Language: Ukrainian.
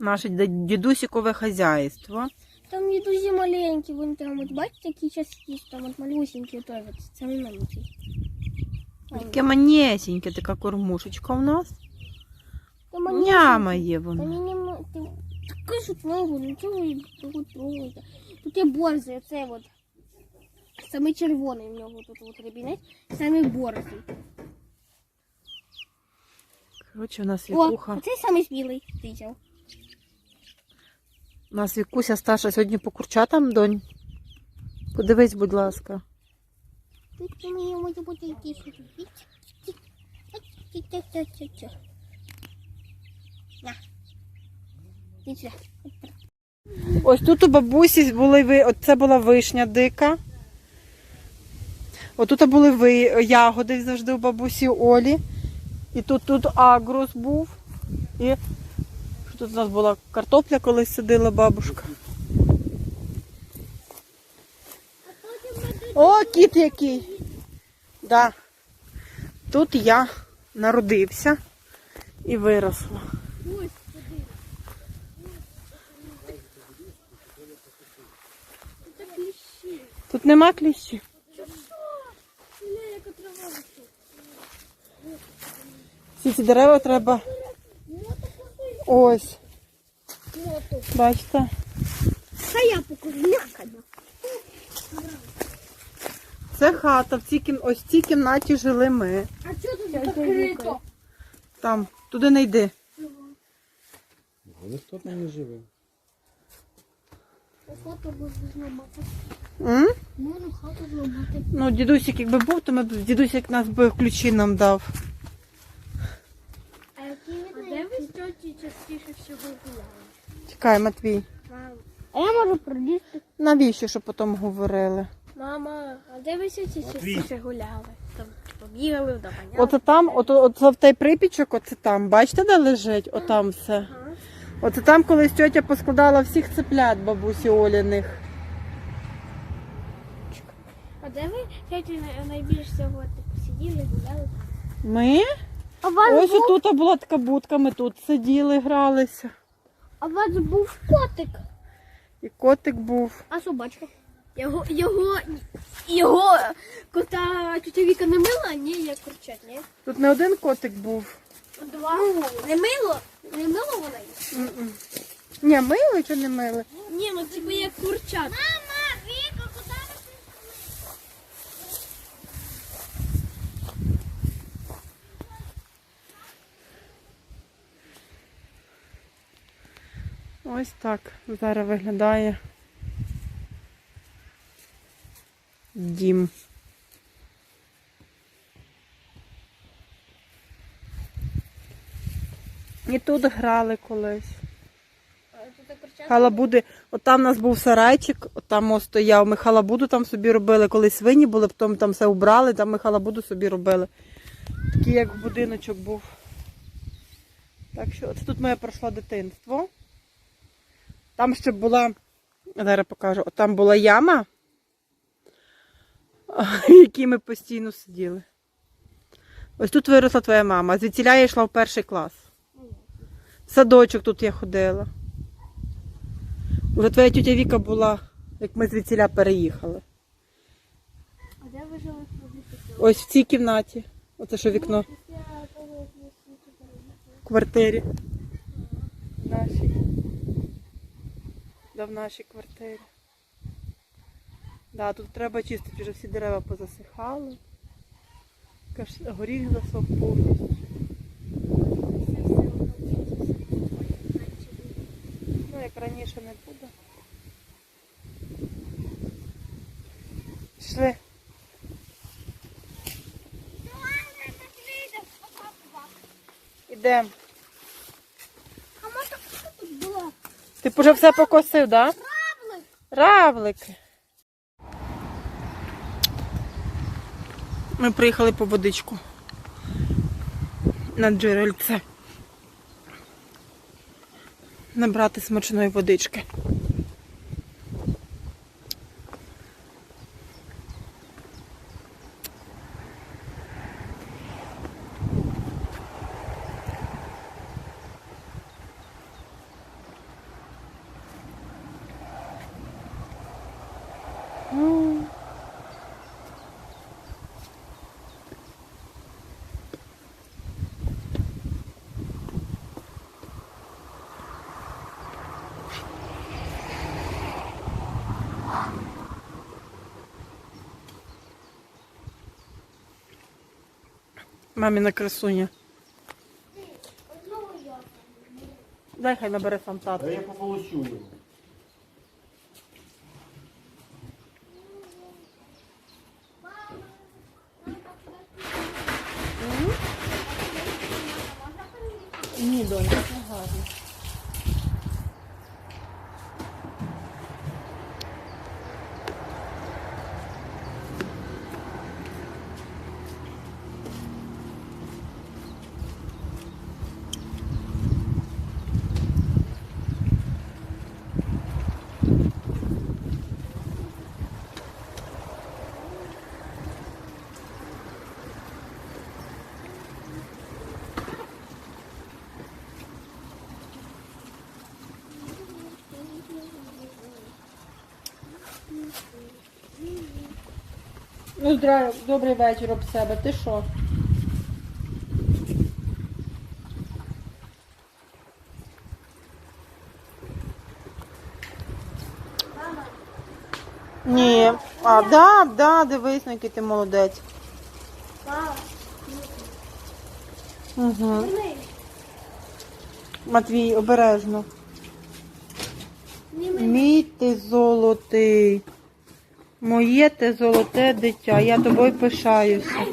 Наше ді- дідусікове хазяйство. Там медузі маленькі, вон там, от бачите, такі часті, там от малюсенькі, той от самий маленький. Таке манесеньке, така кормушечка у нас. Там малюсенькі. Няма є Та вона. ні, ні, ти кажуть ногу, ну чого ви його трогаєте? Тут є борзи, оце от. Саме червоний в нього тут от рябінець, саме борзий. Коротше, у нас О, вікуха. оцей самий смілий дитя. У нас вікуся старша сьогодні по курчатам, донь. Подивись, будь ласка. Тут у мене може бути сюди. Ось тут у бабусі були ви. Оце була вишня дика. Отут були ви ягоди завжди у бабусі Олі. І тут тут агрус був. І тут у нас була картопля, колись сидила бабушка. О, кіт який. Да. Тут я народився і виросла. Кліщі. Тут нема висить. Всі ці дерева треба ось. Бачите? Та я покажу. Це хата. В цій кім... Ось в цій кімнаті жили ми. А що тут закрито? Там, туди не йди. Ніхто там не живе. Хату можна зламати. М? Можна хату зламати. Ну, дідусик якби був, то ми б дідусик нас би ключі нам дав. А де ви з тьоті частіше всього гуляли? Чекай, Матвій. А я можу пролізти. Навіщо, що потім говорили? Мама, а де ви сьогодні частіше гуляли? Там типу, бігали, доганяли? Оце там, от, от, от в той припічок, оце там. Бачите, де лежить? Отам все. Ага. Оце там колись тьотя поскладала всіх цеплят бабусі Оліних. А де ви тьоті найбільше всього типу, сиділи, гуляли? Ми? А у вас, Ось отут була така будка, ми тут сиділи, гралися. а у вас був котик, І котик був. а собачка? Його, його, його кота тетя Віка не мила, ні, як курчать, ні? Тут не один котик був. Два. Не мило? Не мило вона їх? Ні, мили чи не мили? Ні, ну типу як курчат. Мама, Віка, куди Ось так зараз виглядає дім. І тут грали колись. Халабуди, от там у нас був сарайчик, от там ось стояв. Ми халабуду там собі робили, коли свині були, потім там все убрали, там ми халабуду собі робили. Такий як будиночок був. Так що це тут моє пройшло дитинство. Там ще була, зараз покажу, там була яма, в якій ми постійно сиділи. Ось тут виросла твоя мама. Звідсіля я йшла в перший клас. В садочок тут я ходила. Уже твоя тітя Віка була, як ми звідсіля переїхали. А де ви жили Ось в цій кімнаті. Оце що вікно в квартирі. Нашій. Да, в нашій квартирі. Да, тут треба чистити, вже всі дерева позасихали. Горіх засох повністю. Ну, як раніше не буде. Пішли. Ідемо. А може що тут було? Ти б уже все покосив, так? Да? Равлик. Равлики. Ми приїхали по водичку на джерельце. Набрати смачної водички. М. Маміна красуня. Дай хай набере сам тато. Я пополощу його. Ні, доня, не гарно. Ну, здравий, добрий вечір об себе. Ти що? Ні. А, да, да, дивись, на який ти молодець. Угу. Матвій, обережно. Мій ти золотий. Моє ти золоте дитя. Я тобою пишаюся.